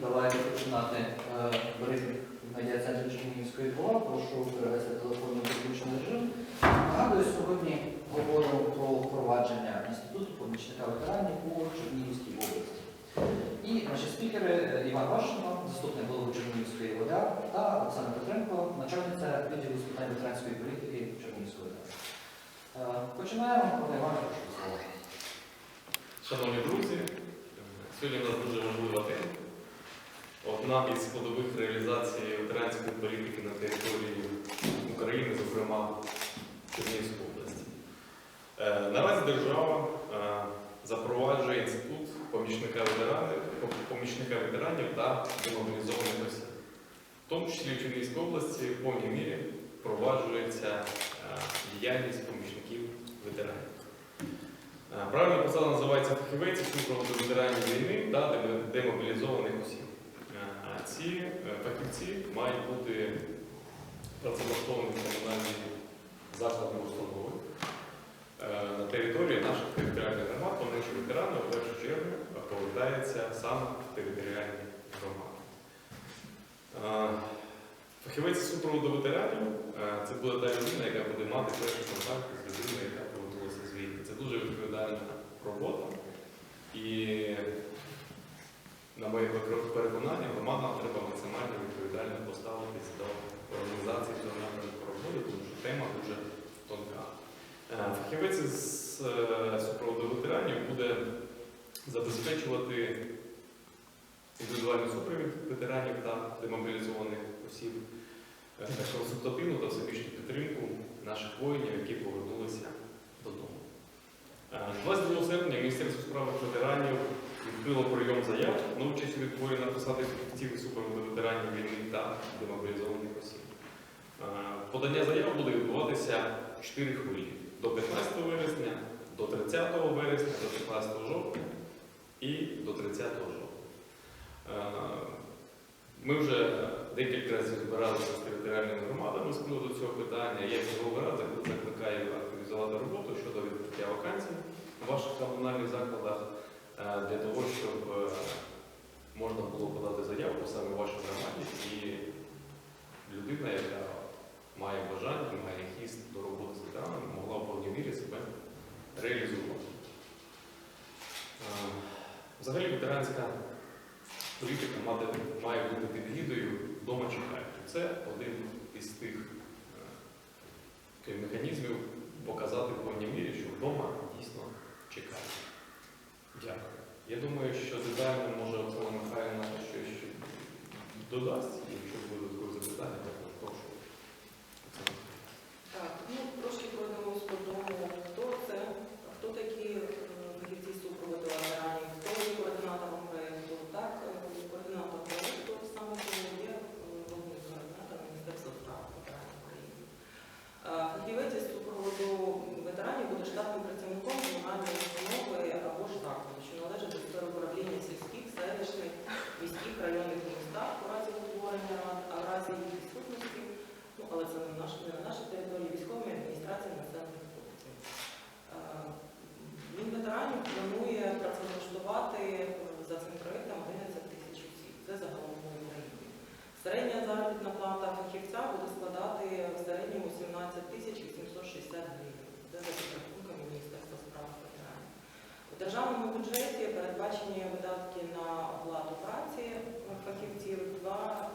давайте починати е, брифінг медіа центру Чернігівської ДВА. Прошу перевести телефонний виключний режим. Нагадую, сьогодні говоримо про впровадження інституту помічника ветеранів у Чернігівській області. І наші спікери е, Іван Вашино, заступник голови Чернігівської ОДА, та Оксана Петренко, начальниця відділу з питань ветеранської політики Чернігівської ОДА. Е, Починаємо. Пане Іване, прошу слово. Шановні друзі, сьогодні у нас дуже важлива тема. Одна із складових реалізації ветеранської політики на території України, зокрема Чернігівської області. Е, Наразі держава е, запроваджує інститут помічника ветеранів, помічника ветеранів та демобілізованих осіб. В тому числі в Чернігівській області в повній мірі впроваджується е, діяльність помічників ветеранів. Правильна посада називається фахівець супроводу ветеранів війни та демобілізованих осіб. Ці е, фахівці мають бути працевлаштовані в комунальні заклади установи е, на території наших територіальних громад, тому що ветерани в першу чергу повертаються саме в територіальні громади. Е, Фахівець супроводу ветеранів це буде та людина, яка буде мати перший контакт з людиною, яка повернулася з війни. Це дуже відповідальна робота. І переконання, громадам треба максимально відповідально поставитись до організації цього напрямку роботи, тому що тема дуже тонка. Е, Фахівець з е, супроводу ветеранів буде забезпечувати індивідуальний супровід ветеранів та демобілізованих осіб, е, консультативну та всебічну підтримку наших воїнів, які повернулися додому. Е, 22 серпня Міністерство справ ветеранів відкрило прийом заяв на участь у відборі на посади фахівців війни та демобілізованих осіб. Е, Подання заяв буде відбуватися 4 хвилі до 15 вересня, до 30 вересня, до 15 жовтня і до 30 жовтня. Е, Ми вже декілька разів збиралися з територіальними громадами з приводу цього питання. Я черговий раз закликаю активізувати роботу щодо відкриття вакансій у ваших комунальних закладах для того, щоб е, можна було подати заявку саме в вашій громаді і людина, яка має бажання, має хіст до роботи з ветеранами, могла в повній мірі себе реалізувати. Е, Взагалі ветеранська політика має бути під гідою вдома чекають. Це один із тих е, механізмів показати в повній мірі, що вдома дійсно чекають. Дякую. Я думаю, що детально може Оксана Михайлівна щось додасть, якщо буде додаткові запитання, так прошу. Так, ну трошки пройдемось по тому, хто це, хто такі е, фахівці супроводу ветеранів, хто є координатором проєкту. Так, е, координатор проєкту саме тому є е, головний координатор Міністерства справ ветеранів України. Фахівець супроводу ветеранів буде штатним працівником комунальної установи або ж закладу, що належить до сфери управління сільських, селищних, міських районних містах у разі утворення рад, а в разі їх відсутності ну, але це не, наш, не на нашій території, військової адміністрації населених пунктів. Е, Мінветеранів планує працевлаштувати е, за цим проєктом 11 тисяч осіб. Це загалом по Україні. Середня заробітна плата фахівця буде складати в середньому 17 тисяч 860 гривень. Це за підрахунками Міністерства справ ветеранів. У державному бюджеті передбачені видатки на фахівців 2,9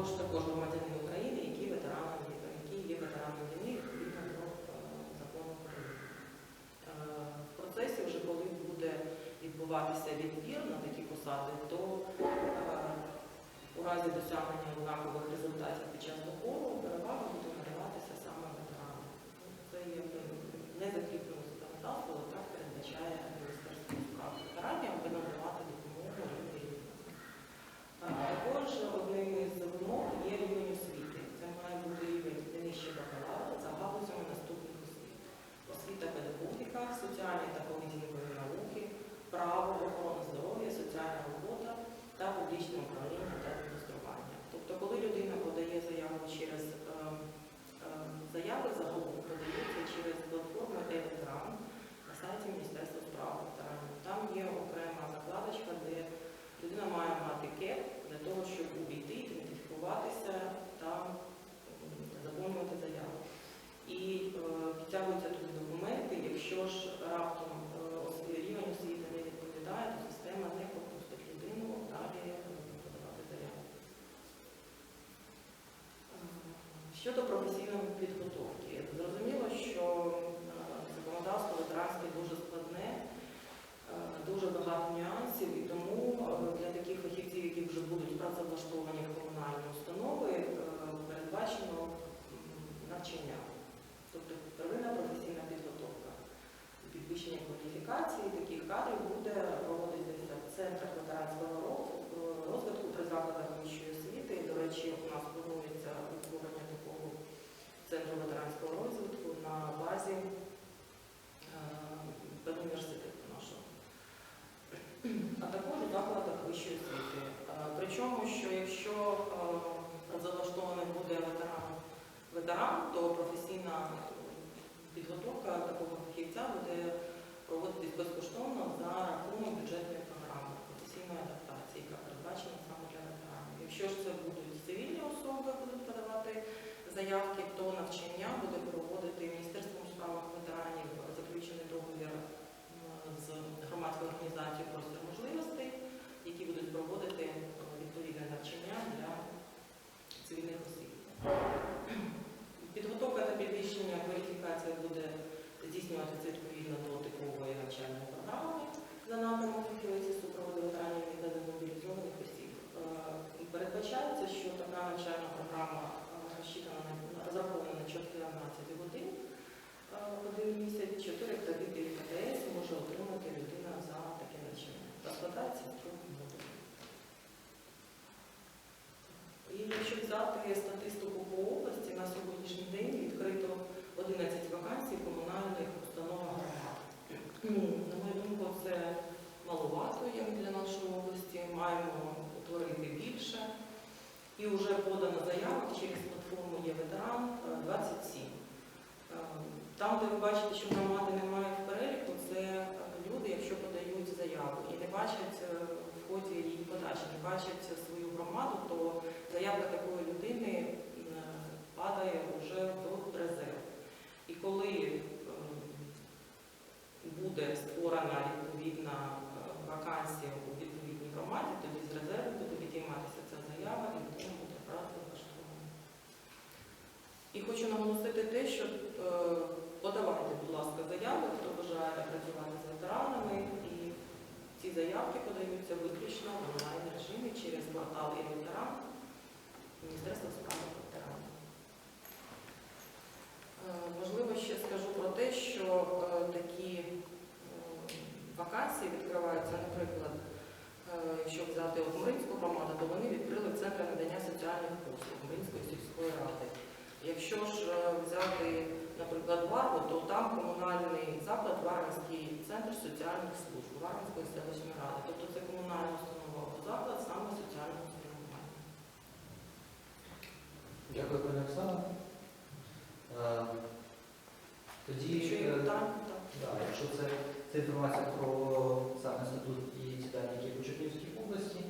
або ж також громадянин України, які ветерани, які є ветеранами війни відповідно до е, закону України. Е, в процесі вже коли буде відбуватися відбір на такі посади, то е, у разі досягнення. Щодо професійної підготовки, зрозуміло, що е, законодавство ветеранське дуже складне, е, дуже багато нюансів. а також у закладах вищої освіти. дати статистику по області, на сьогоднішній день відкрито 11 вакансій комунальних установ громади. Ну, на мою думку, це маловато є для нашої області, маємо утворити більше. І вже подано заявок через платформу є ветеран 27. Е, там, де ви бачите, що громади немає в переліку, це люди, якщо подають заяву і не бачать е, в ході її подачі, не бачать свою громаду, то заявка такої людини е, падає вже до резерв. І коли е, буде створена відповідна е, вакансія у відповідній громаді, тоді з резерву буде відійматися ця заява і людина буде брати влаштування. І хочу наголосити те, що подавайте, будь ласка, заяви, хто бажає працювати з ветеранами. і Ці заявки подаються виключно в онлайн режимі через портал і Міністерства справи ветеранів. Е, Можливо, ще скажу про те, що е, такі е, вакансії відкриваються, наприклад, якщо взяти от громаду, то вони відкрили центр надання соціальних послуг Муринської сільської ради. Якщо ж взяти, наприклад, Варгу, то там комунальний заклад Варвинський центр соціальних служб Варвинської селищної ради. Тобто Оксана. Е, Тоді, Якщо є е, так. да, якщо це, це інформація про сам інститут і ті дані, які по Чернігівській області,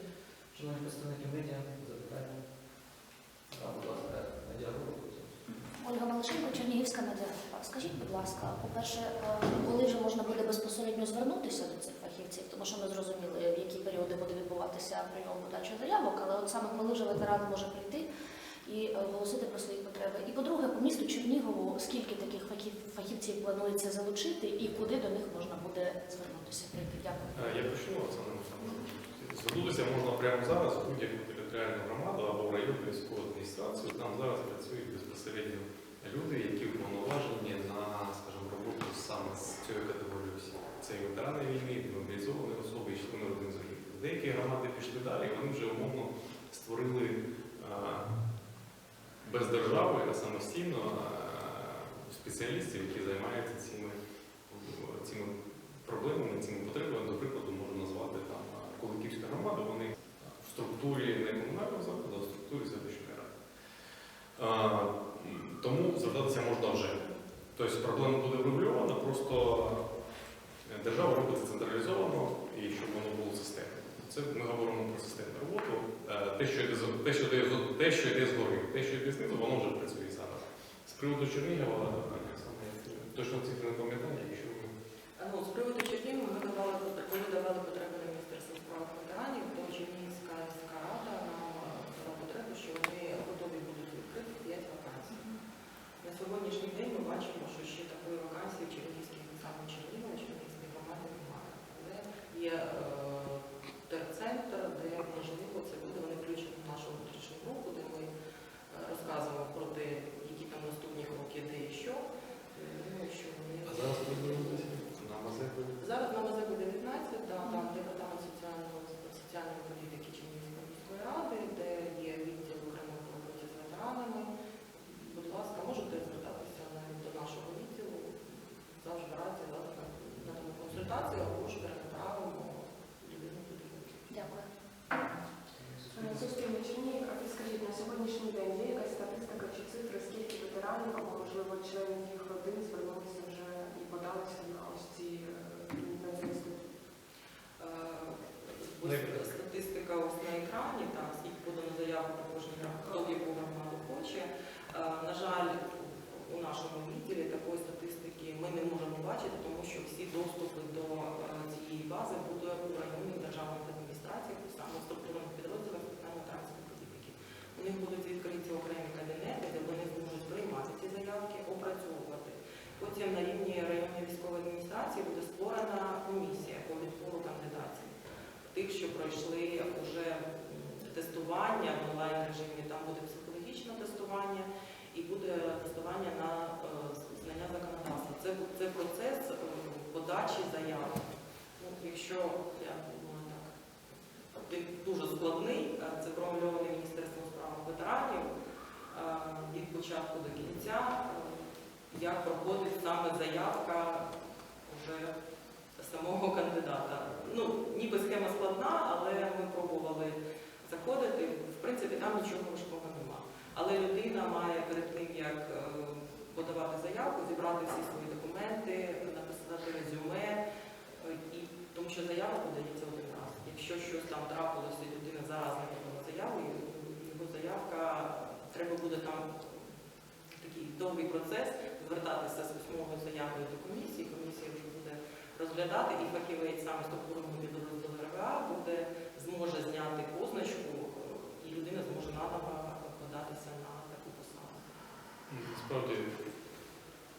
шановні представники медіа, запитання. А, будь ласка, Надія Ольга Малишенко, Чернігівська медіаграфа. Скажіть, будь ласка, по-перше, е, коли вже можна буде безпосередньо звернутися до цих фахівців, тому що ми зрозуміли, в які періоди буде відбуватися прийом подачі заявок, але от саме коли вже ветеран може прийти і е, оголосити про свої потреби. І по-друге, по місту Чернігову скільки таких фахів- фахівців планується залучити і куди до них можна буде звернутися прийти? Дякую. Е, Я почну Оксана. Звернутися можна прямо зараз у будь-яку територіальну громаду або в районну військову адміністрацію. Там зараз працюють безпосередньо люди, які уповноважені на, скажімо, роботу саме з цією категорією осіб. Це і ветерани війни, і мобілізовані особи, і члени родин загиблих. Деякі громади пішли далі, і вони вже умовно створили е, без держави, а самостійно спеціалістів, які займаються цими, цими проблемами, цими потребами, до прикладу, можу назвати там Куликівська громада, вони в структурі не комунального закладу, а в структурі селищної ради. Тому звертатися можна вже. Тобто проблема буде врегульована, просто е, держава робить це централізовано і щоб воно було системно. Це ми говоримо про системну роботу. Е, Те, що йде те, що йде, те, що йде згори, те, що йде знизу, воно вже працює зараз. З приводу Чернігова, саме точно цифри не пам'ятаю, якщо Ну, з приводу Чернігова ми давали, коли давали потреби на Міністерство справ ветеранів, то Чернігівська міська рада нам е, дала потребу, що вони готові будуть відкрити 5 вакансій. На сьогоднішній день ми бачимо, що ще такої вакансії в Чернігівській саме Чернігова, Чернігівській громаді немає. Але є е, терцентр, де можливо це буде, вони включені в нашу внутрішню групу, де ми е, розказуємо про те, які там наступні кроки, де і що. Е, Думаю, що вони А зараз подивимося на Мазепу. Зараз на Мазепу 19, да, там департамент соціального соціальної політики Чернігівської міської ради, де є відділ окремо по роботі з ветеранами. Будь ласка, можете звертатися навіть до нашого відділу. Завжди раді завтра надамо консультацію або ж перенаправимо людину туди. Дякую. Суспільне Чернігів, а підскажіть, на сьогоднішній день є якась статистика чи цифри, скільки ветеранів або, можливо, членів їх родин звернулися вже і подалися на ось ці е, на цей інститут? Е, Ось статистика ось на екрані, там скільки подано заявок на кожен хто в яку громаду хоче. Е, На жаль, у нашому відділі такої статистики ми не можемо бачити, тому що всі доступи до е, цієї бази будуть у районних державних адміністраціях, саме в структурних підрозділах питання транспорту політики. У них будуть відкриті окремі кабінети, де вони зможуть приймати ці заявки, опрацьовувати. Потім на рівні районної військової адміністрації буде створена комісія по відбору кандидатів. Тих, що пройшли вже м, тестування в онлайн режимі, там буде психологічне тестування і буде тестування на е, знання законодавства. Це, це процес е, подачі заяв. Ну, якщо я думаю так, він дуже складний, е, це промальований Міністерством справ ветеранів від початку до кінця, як проходить саме заявка вже самого кандидата. Ну, ніби схема складна, але ми пробували заходити. В принципі, там нічого важкого нема. Але людина має перед тим, як е, подавати заявку, зібрати всі свої документи, написати резюме, е, і, тому що заява подається один раз. Якщо щось там трапилося, і людина зараз не подала заяву, його заявка, треба буде там такий довгий процес, звертатися з письмовою заявою до комісії, комісія вже буде розглядати, і фахівець саме структурного підрозділу РВА буде, зможе зняти позначку, е, і людина зможе наново податися на таку посаду. Справді,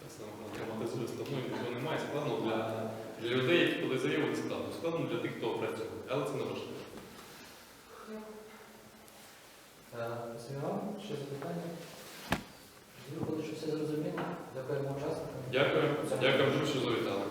так само тематизує складно, і нічого немає. Складно для, для людей, які подають заяву, не складно. Для тих, хто працює. Але це не важливо. Вам. Ще запитання? Виходить, що все зрозуміло. Дякуємо учасникам. Дякую. Дякую, що завітали.